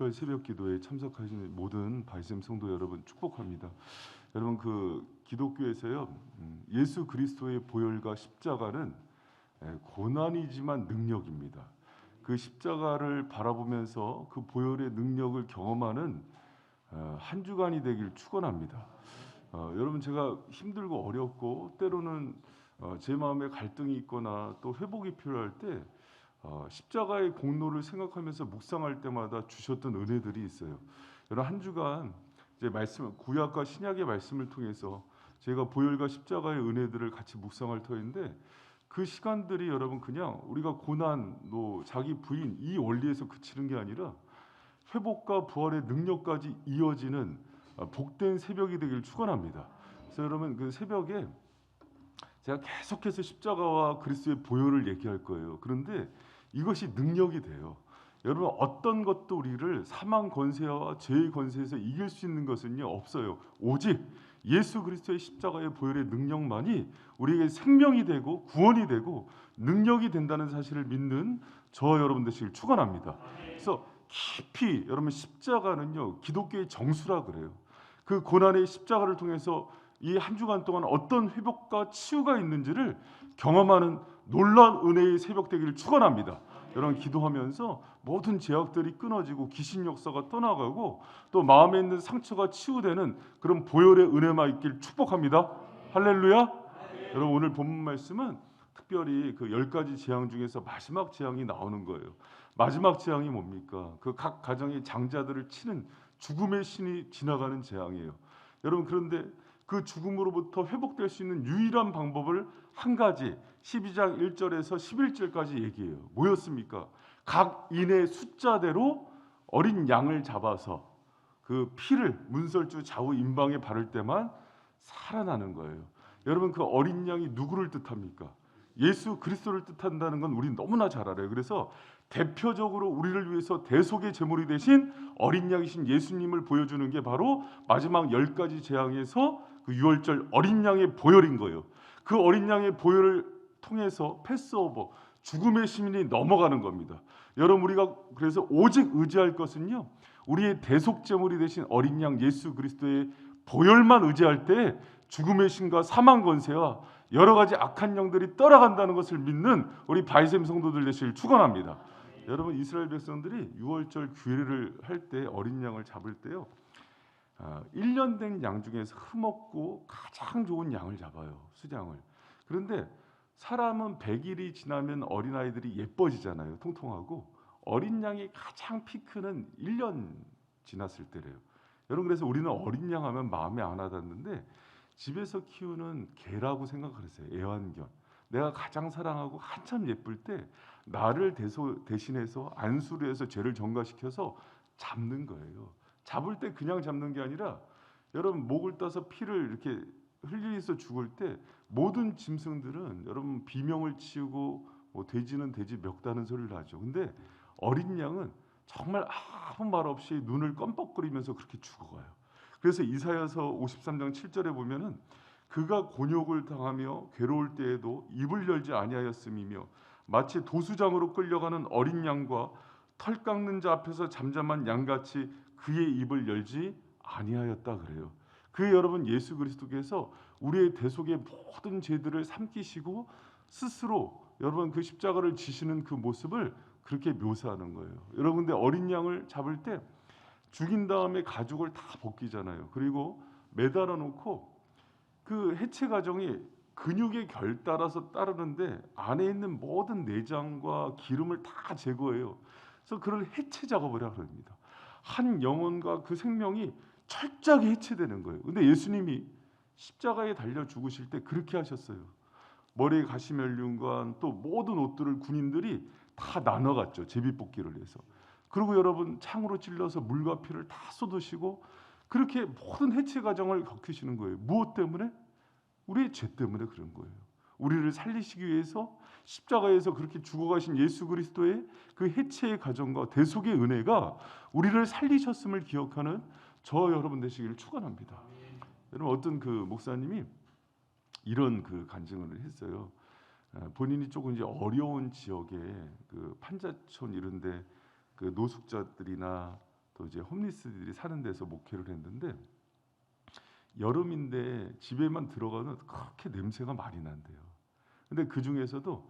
특별 새벽 기도에 참석하시는 모든 바이셈 성도 여러분 축복합니다. 여러분 그 기독교에서요 음, 예수 그리스도의 보혈과 십자가는 예, 고난이지만 능력입니다. 그 십자가를 바라보면서 그 보혈의 능력을 경험하는 어, 한 주간이 되길 축원합니다. 어, 여러분 제가 힘들고 어렵고 때로는 어, 제 마음에 갈등이 있거나 또 회복이 필요할 때 어, 십자가의 공로를 생각하면서 묵상할 때마다 주셨던 은혜들이 있어요. 여러분 한 주간 이제 말씀 구약과 신약의 말씀을 통해서 제가 보혈과 십자가의 은혜들을 같이 묵상할 터인데 그 시간들이 여러분 그냥 우리가 고난, 또 자기 부인 이 원리에서 그치는 게 아니라 회복과 부활의 능력까지 이어지는 어, 복된 새벽이 되길 축원합니다. 그래서 여러분 그 새벽에 제가 계속해서 십자가와 그리스도의 보혈을 얘기할 거예요. 그런데 이것이 능력이 돼요. 여러분 어떤 것도 우리를 사망 권세와 죄의 권세에서 이길 수 있는 것은요 없어요. 오직 예수 그리스도의 십자가의 보혈의 능력만이 우리에게 생명이 되고 구원이 되고 능력이 된다는 사실을 믿는 저 여러분 되시길 축원합니다. 그래서 깊이 여러분 십자가는요 기독교의 정수라 그래요. 그 고난의 십자가를 통해서 이 한 주간 동안 어떤 회복과 치유가 있는지를 경험하는 놀라운 은혜의 새벽 되기를 축원합니다. 여러분 기도하면서 모든 제약들이 끊어지고 귀신 역사가 떠나가고 또 마음에 있는 상처가 치유되는 그런 보혈의 은혜만 있길 축복합니다. 할렐루야. 여러분 오늘 본문 말씀은 특별히 그 열 가지 재앙 중에서 마지막 재앙이 나오는 거예요. 마지막 재앙이 뭡니까? 그 각 가정의 장자들을 치는 죽음의 신이 지나가는 재앙이에요. 여러분 그런데 그 죽음으로부터 회복될 수 있는 유일한 방법을 한 가지 12장 1절에서 11절까지 얘기해요. 뭐였습니까? 각 인의 숫자대로 어린 양을 잡아서 그 피를 문설주 좌우 임방에 바를 때만 살아나는 거예요. 여러분 그 어린 양이 누구를 뜻합니까? 예수 그리스도를 뜻한다는 건 우리 너무나 잘 알아요. 그래서 대표적으로 우리를 위해서 대속의 제물이 되신 어린 양이신 예수님을 보여주는 게 바로 마지막 열 가지 재앙에서 그 유월절 어린 양의 보혈인 거예요. 그 어린 양의 보혈을 통해서 패스오버 죽음의 시민이 넘어가는 겁니다. 여러분 우리가 그래서 오직 의지할 것은요. 우리의 대속 제물이 되신 어린 양 예수 그리스도의 보혈만 의지할 때 죽음의 신과 사망 권세와 여러 가지 악한 영들이 떠나간다는 것을 믿는 우리 바이셈 성도들 되시길 축원합니다. 여러분 이스라엘 백성들이 유월절 규례를 할 때 어린 양을 잡을 때요. 아, 1년 된 양 중에서 흠없고 가장 좋은 양을 잡아요. 수장을. 그런데 사람은 100일이 지나면 어린아이들이 예뻐지잖아요. 통통하고 어린 양이 가장 피크는 1년 지났을 때래요. 여러분 그래서 우리는 어린 양 하면 마음에 안 와닿는데 집에서 키우는 개라고 생각하세요. 애완견. 내가 가장 사랑하고 한참 예쁠 때 나를 대소, 대신해서 안수를 해서 죄를 전가시켜서 잡는 거예요. 잡을 때 그냥 잡는 게 아니라 여러분 목을 따서 피를 이렇게 흘리서 죽을 때 모든 짐승들은 여러분 비명을 치우고 뭐 돼지는 돼지 멱다는 소리를 하죠. 근데 어린 양은 정말 아무 말 없이 눈을 껌뻑거리면서 그렇게 죽어가요. 그래서 이사야서 53장 7절에 보면은 그가 곤욕을 당하며 괴로울 때에도 입을 열지 아니하였음이며 마치 도수장으로 끌려가는 어린 양과 털 깎는 자 앞에서 잠잠한 양같이 그의 입을 열지 아니하였다 그래요. 그 여러분 예수 그리스도께서 우리의 대속의 모든 죄들을 삼키시고 스스로 여러분 그 십자가를 지시는 그 모습을 그렇게 묘사하는 거예요. 여러분 근데 어린 양을 잡을 때 죽인 다음에 가죽을 다 벗기잖아요. 그리고 매달아 놓고 그 해체 과정이 근육의 결 따라서 따르는데 안에 있는 모든 내장과 기름을 다 제거해요. 그래서 그걸 해체 작업을 합니다. 한 영혼과 그 생명이 철저하게 해체되는 거예요. 근데 예수님이 십자가에 달려 죽으실 때 그렇게 하셨어요. 머리에 가시멜륜과 또 모든 옷들을 군인들이 다 나눠갔죠. 제비뽑기를 해서. 그리고 여러분 창으로 찔러서 물과 피를 다 쏟으시고 그렇게 모든 해체 과정을 겪으시는 거예요. 무엇 때문에? 우리의 죄 때문에 그런 거예요. 우리를 살리시기 위해서 십자가에서 그렇게 죽어가신 예수 그리스도의 그 해체의 과정과 대속의 은혜가 우리를 살리셨음을 기억하는 저 여러분 되시기를 축원합니다. 여러분 어떤 그 목사님이 이런 그 간증을 했어요. 어, 본인이 조금 이제 어려운 지역에 그 판자촌 이런데 그 노숙자들이나 또 이제 홈리스들이 사는 데서 목회를 했는데 여름인데 집에만 들어가면 그렇게 냄새가 많이 난대요. 근데 그 중에서도 아,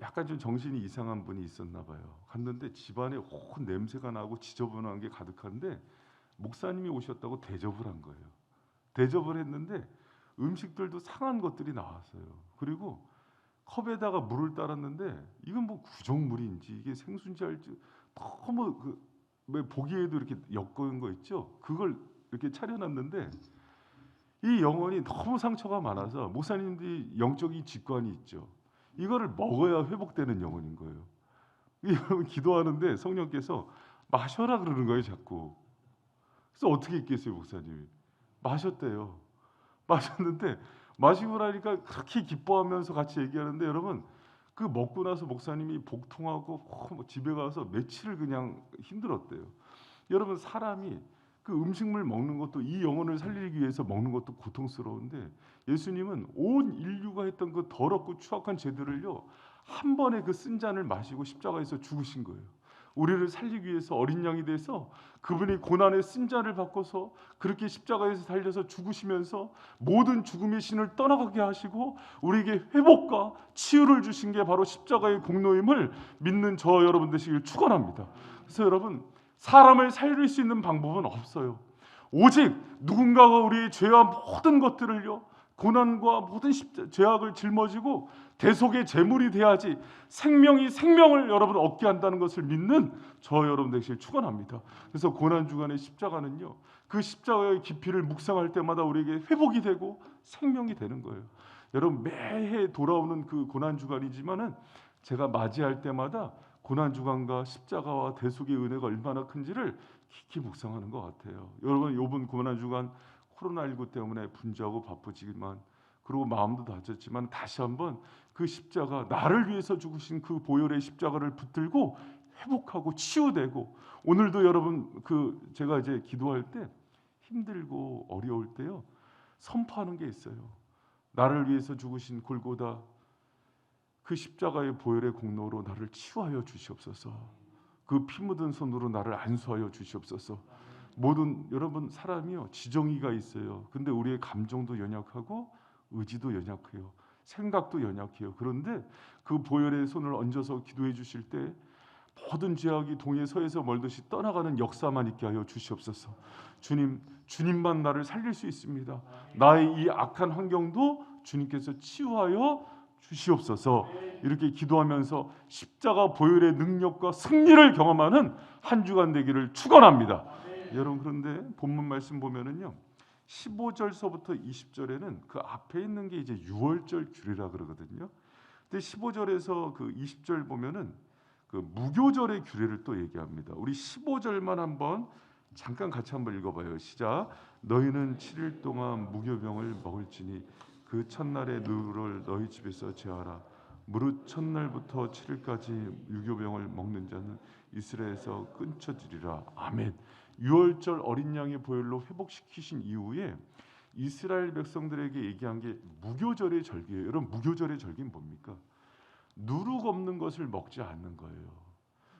약간 좀 정신이 이상한 분이 있었나 봐요. 갔는데 집안에 온 냄새가 나고 지저분한 게 가득한데 목사님이 오셨다고 대접을 한 거예요. 대접을 했는데 음식들도 상한 것들이 나왔어요. 그리고 컵에다가 물을 따랐는데 이건 뭐 구정물인지 이게 생수인지 알지 너무 그 왜 보기에도 이렇게 엮은 거 있죠. 그걸 이렇게 차려놨는데 이 영혼이 너무 상처가 많아서 목사님들이 영적인 직관이 있죠. 이거를 먹어야 회복되는 영혼인 거예요. 이 여러분 기도하는데 성령께서 마셔라 그러는 거예요, 자꾸. 그래서 어떻게 있겠어요, 목사님이? 마셨대요. 마셨는데 마시고 나니까 그렇게 기뻐하면서 같이 얘기하는데 여러분 그 먹고 나서 목사님이 복통하고 뭐 집에 가서 며칠을 그냥 힘들었대요. 여러분 사람이 그 음식물 먹는 것도 이 영혼을 살리기 위해서 먹는 것도 고통스러운데 예수님은 온 인류가 했던 그 더럽고 추악한 죄들을요 한 번에 그 쓴 잔을 마시고 십자가에서 죽으신 거예요. 우리를 살리기 위해서 어린 양이 돼서 그분이 고난의 쓴 잔을 바꿔서 그렇게 십자가에서 달려서 죽으시면서 모든 죽음의 신을 떠나가게 하시고 우리에게 회복과 치유를 주신 게 바로 십자가의 공로임을 믿는 저 여러분 되시길 축원합니다. 그래서 여러분 사람을 살릴 수 있는 방법은 없어요. 오직 누군가가 우리의 죄와 모든 것들을요 고난과 모든 죄악을 짊어지고 대속의 제물이 돼야지 생명이 생명을 여러분 얻게 한다는 것을 믿는 저 여러분 되시길 축원합니다. 그래서 고난 주간의 십자가는요. 그 십자가의 깊이를 묵상할 때마다 우리에게 회복이 되고 생명이 되는 거예요. 여러분 매해 돌아오는 그 고난 주간이지만은 제가 맞이할 때마다 고난 주간과 십자가와 대속의 은혜가 얼마나 큰지를 깊이 묵상하는 것 같아요. 여러분 요번 고난 주간 코로나19 때문에 분주하고 바쁘지만 그리고 마음도 다쳤지만 다시 한번 그 십자가 나를 위해서 죽으신 그 보혈의 십자가를 붙들고 회복하고 치유되고 오늘도 여러분 그 제가 이제 기도할 때 힘들고 어려울 때요 선포하는 게 있어요. 나를 위해서 죽으신 골고다 그 십자가의 보혈의 공로로 나를 치유하여 주시옵소서. 그 피 묻은 손으로 나를 안수하여 주시옵소서. 모든 여러분 사람이요 지정의가 있어요. 근데 우리의 감정도 연약하고 의지도 연약해요. 생각도 연약해요. 그런데 그 보혈의 손을 얹어서 기도해 주실 때 모든 죄악이 동해 서에서 멀듯이 떠나가는 역사만 있게 하여 주시옵소서. 주님, 주님만 나를 살릴 수 있습니다. 나의 이 악한 환경도 주님께서 치유하여 주시옵소서. 이렇게 기도하면서 십자가 보혈의 능력과 승리를 경험하는 한 주간 되기를 축원합니다. 여러분 그런데 본문 말씀 보면은요. 15절서부터 20절에는 그 앞에 있는 게 이제 6월절 규례라 그러거든요. 근데 15절에서 그 20절 보면은 그 무교절의 규례를 또 얘기합니다. 우리 15절만 한번 잠깐 같이 한번 읽어봐요. 시작. 너희는 7일 동안 무교병을 먹을지니 그 첫날에 누를 너희 집에서 제하라. 무릇 첫날부터 7일까지 유교병을 먹는 자는 이스라엘에서 끊쳐지리라. 아멘. 6월절 어린 양의 보혈로 회복시키신 이후에 이스라엘 백성들에게 얘기한 게 무교절의 절기예요. 여러분 무교절의 절기는 뭡니까? 누룩 없는 것을 먹지 않는 거예요.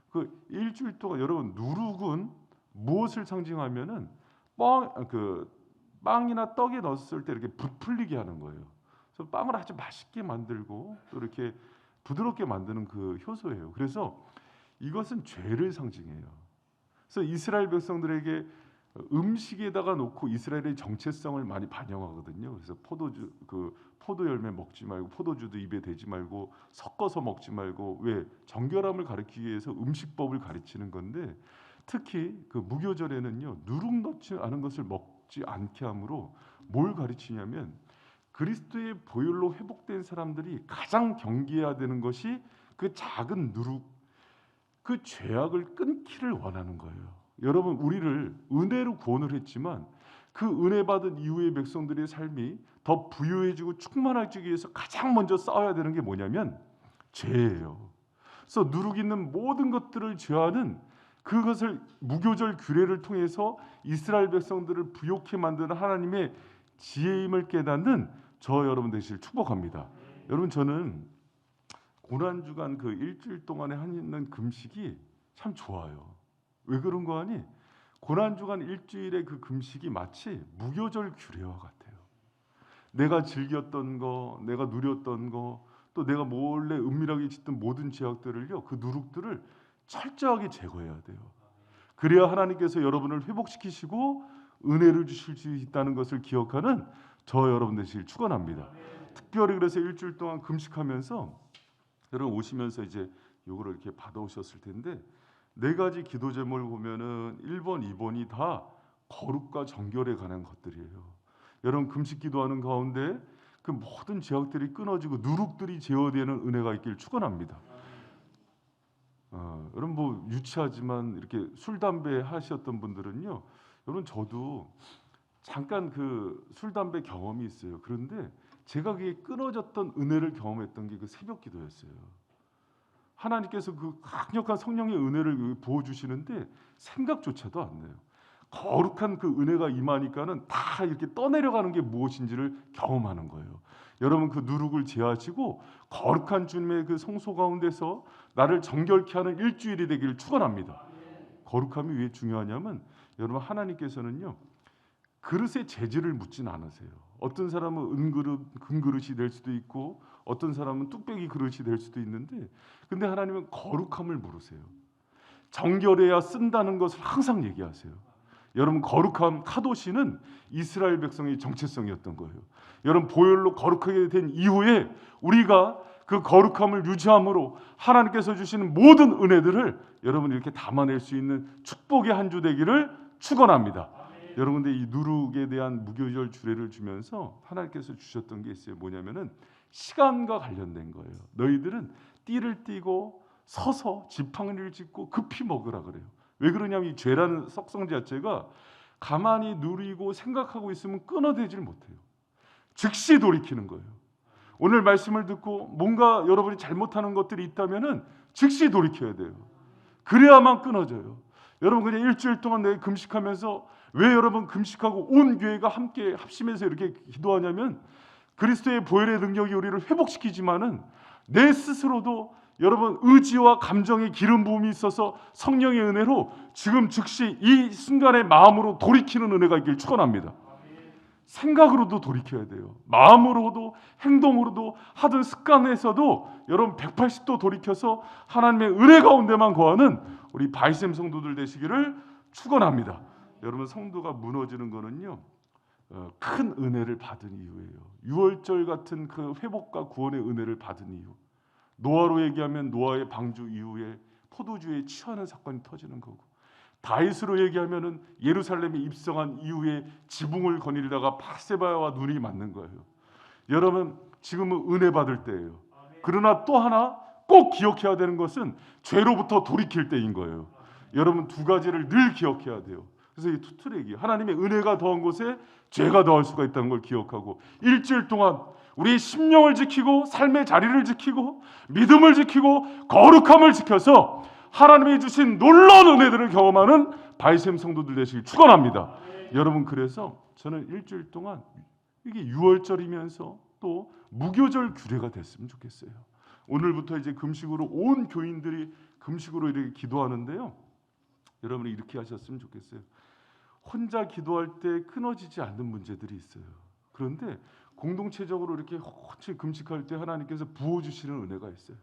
그 일주일 동안 여러분 누룩은 무엇을 상징하면은 빵그 빵이나 떡에 넣었을 때 이렇게 부풀리게 하는 거예요. 그래서 빵을 아주 맛있게 만들고 또 이렇게 부드럽게 만드는 그 효소예요. 그래서 이것은 죄를 상징해요. 그래서 이스라엘 백성들에게 음식에다가 놓고 이스라엘의 정체성을 많이 반영하거든요. 그래서 포도주 그 포도 열매 먹지 말고 포도주도 입에 대지 말고 섞어서 먹지 말고 왜 정결함을 가리키기 위해서 음식법을 가르치는 건데 특히 그 무교절에는요 누룩 넣지 않은 것을 먹 지 않게 함으로 뭘 가르치냐면 그리스도의 보혈로 회복된 사람들이 가장 경계해야 되는 것이 그 작은 누룩 그 죄악을 끊기를 원하는 거예요. 여러분 우리를 은혜로 구원을 했지만 그 은혜 받은 이후의 백성들의 삶이 더 부유해지고 충만해지기 위해서 가장 먼저 싸워야 되는 게 뭐냐면 죄예요. 그래서 누룩 있는 모든 것들을 죄하는 그것을 무교절 규례를 통해서 이스라엘 백성들을 부욕해 만드는 하나님의 지혜임을 깨닫는 저 여러분 되시길 축복합니다. 여러분 저는 고난 주간 그 일주일 동안에 하는 금식이 참 좋아요. 왜 그런 거 아니? 고난 주간 일주일의 그 금식이 마치 무교절 규례와 같아요. 내가 즐겼던 거, 내가 누렸던 거, 또 내가 몰래 은밀하게 짓던 모든 죄악들을요, 그 누룩들을 철저하게 제거해야 돼요. 그래야 하나님께서 여러분을 회복시키시고 은혜를 주실 수 있다는 것을 기억하는 저 여러분 되시길 축원합니다. 특별히 그래서 일주일 동안 금식하면서 여러분 오시면서 이제 요거를 이렇게 받아오셨을 텐데 네 가지 기도 제목을 보면은 1번, 2번이 다 거룩과 정결에 관한 것들이에요. 여러분 금식 기도하는 가운데 그 모든 죄악들이 끊어지고 누룩들이 제어되는 은혜가 있길 축원합니다. 어, 여러분 뭐 유치하지만 이렇게 술 담배 하셨던 분들은요. 여러분 저도 잠깐 그 술 담배 경험이 있어요. 그런데 제가 그게 끊어졌던 은혜를 경험했던 게 그 새벽 기도였어요. 하나님께서 그 강력한 성령의 은혜를 그 부어 주시는데 생각조차도 안 나요. 거룩한 그 은혜가 임하니까는 다 이렇게 떠내려가는 게 무엇인지를 경험하는 거예요. 여러분 그 누룩을 제하시고 거룩한 주님의 그 성소 가운데서 나를 정결케 하는 일주일이 되기를 축원합니다. 거룩함이 왜 중요하냐면 여러분 하나님께서는요 그릇에 재질을 묻진 않으세요. 어떤 사람은 은그릇 금그릇이 될 수도 있고 어떤 사람은 뚝배기 그릇이 될 수도 있는데 근데 하나님은 거룩함을 물으세요. 정결해야 쓴다는 것을 항상 얘기하세요. 여러분 거룩함 카도시는 이스라엘 백성의 정체성이었던 거예요. 여러분 보혈로 거룩하게 된 이후에 우리가 그 거룩함을 유지함으로 하나님께서 주시는 모든 은혜들을 여러분 이렇게 담아낼 수 있는 축복의 한 주 되기를 축원합니다. 여러분 근데 이 누룩에 대한 무교절 주례를 주면서 하나님께서 주셨던 게 있어요. 뭐냐면은 시간과 관련된 거예요. 너희들은 띠를 띠고 서서 지팡이를 짚고 급히 먹으라 그래요. 왜 그러냐면 이 죄라는 속성 자체가 가만히 누리고 생각하고 있으면 끊어내질 못해요. 즉시 돌이키는 거예요. 오늘 말씀을 듣고 뭔가 여러분이 잘못하는 것들이 있다면은 즉시 돌이켜야 돼요. 그래야만 끊어져요. 여러분 그냥 일주일 동안 내 금식하면서 왜 여러분 금식하고 온 교회가 함께 합심해서 이렇게 기도하냐면 그리스도의 보혈의 능력이 우리를 회복시키지만은 내 스스로도 여러분 의지와 감정의 기름 부음이 있어서 성령의 은혜로 지금 즉시 이 순간의 마음으로 돌이키는 은혜가 있길 축원합니다. 생각으로도 돌이켜야 돼요. 마음으로도 행동으로도 하던 습관에서도 여러분 180도 돌이켜서 하나님의 은혜 가운데만 거하는 우리 바이셈 성도들 되시기를 축원합니다. 여러분 성도가 무너지는 거는요. 어, 큰 은혜를 받은 이유예요. 유월절 같은 그 회복과 구원의 은혜를 받은 이유. 노아로 얘기하면 노아의 방주 이후에 포도주에 취하는 사건이 터지는 거고 다윗으로 얘기하면은 예루살렘에 입성한 이후에 지붕을 거닐다가 바세바와 눈이 맞는 거예요. 여러분 지금은 은혜 받을 때예요. 그러나 또 하나 꼭 기억해야 되는 것은 죄로부터 돌이킬 때인 거예요. 여러분 두 가지를 늘 기억해야 돼요. 그래서 이 투트랙이 하나님의 은혜가 더한 곳에 죄가 더할 수가 있다는 걸 기억하고 일주일 동안 우리의 심령을 지키고 삶의 자리를 지키고 믿음을 지키고 거룩함을 지켜서 하나님이 주신 놀라운 은혜들을 경험하는 바이셈 성도들 되시길 축원합니다. 여러분 그래서 저는 일주일 동안 이게 6월절이면서 또 무교절 규례가 됐으면 좋겠어요. 오늘부터 이제 금식으로 온 교인들이 금식으로 이렇게 기도하는데요. 여러분이 이렇게 하셨으면 좋겠어요. 혼자 기도할 때 끊어지지 않는 문제들이 있어요. 그런데 공동체적으로 이렇게 호치 금식할 때 하나님께서 부어 주시는 은혜가 있어요.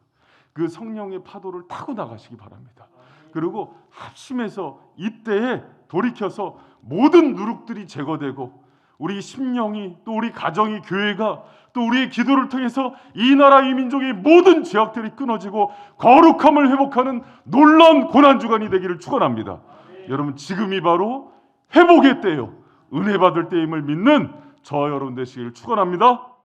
그 성령의 파도를 타고 나가시기 바랍니다. 그리고 합심해서 이때에 돌이켜서 모든 누룩들이 제거되고 우리 심령이 또 우리 가정이 교회가 또 우리의 기도를 통해서 이 나라 이 민족의 모든 죄악들이 끊어지고 거룩함을 회복하는 놀라운 고난 주간이 되기를 축원합니다. 여러분 지금이 바로 회복의 때요. 은혜 받을 때임을 믿는 저 여러분 되시기를 축원합니다.